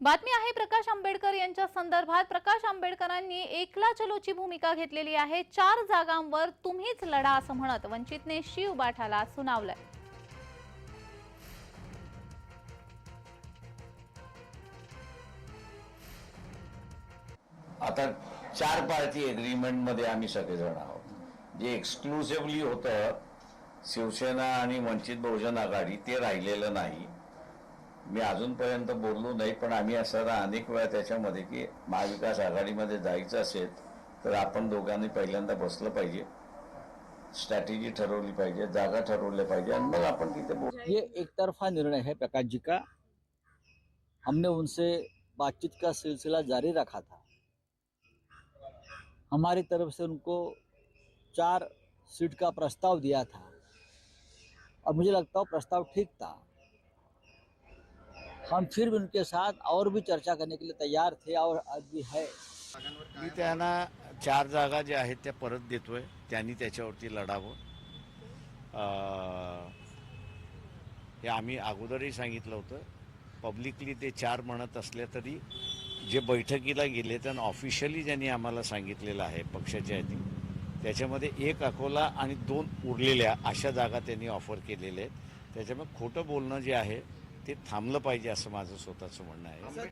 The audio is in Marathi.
बातमी आहे प्रकाश आंबेडकर यांच्या संदर्भात. प्रकाश आंबेडकरांनी एकला चलोची भूमिका घेतलेली आहे. चार जागांवर तुम्हीच लढा असं म्हणत वंचितने शिव बाठाला सुनावलंय. आता चार पार्टी एग्रीमेंटमध्ये आम्ही सगळेजण आहोत. जे एक्सक्लुसिव्हली होतं शिवसेना आणि वंचित बहुजन आघाडी ते राहिलेलं नाही. मी अजूनपर्यंत बोललो नाही पण आम्ही असं अनेक वेळा त्याच्यामध्ये की महाविकास आघाडीमध्ये जायचं असेल तर आपण दोघांनी पहिल्यांदा बसलं पाहिजे. स्ट्रॅटेजी ठरवली पाहिजे जागा ठरवल्या पाहिजे आणि मग आपण तिथे बोल. ये एक तरफा निर्णय है प्रकाश जी का हमने उनसे बातचीत का सिलसिला जारी रखा था. हमारी तरफ से उनको चार सीट का प्रस्ताव दिया था। और मुझे लगता है प्रस्ताव ठीक था। हम फिर भी उनके साथ और भी चर्चा करने के लिए तैयार थे और आज भी है। मी त्यांना चार जागा ज्या आहेत त्या परत देतोय. त्यांनी त्याच्यावरती लढावं. हे आम्ही अगोदरही सांगितलं होतं. पब्लिकली ते चार म्हणत असले तरी जे बैठकीला गेले त्यांना ऑफिशियली ज्यांनी आम्हाला सांगितलेलं आहे पक्षाच्या यादी त्याच्यामध्ये एक अकोला आणि दोन उरलेल्या अशा जागा त्यांनी ऑफर केलेल्या आहेत. त्याच्यामुळे खोटं बोलणं जे आहे ते थांबलं पाहिजे असं माझं स्वतःचं म्हणणं आहे.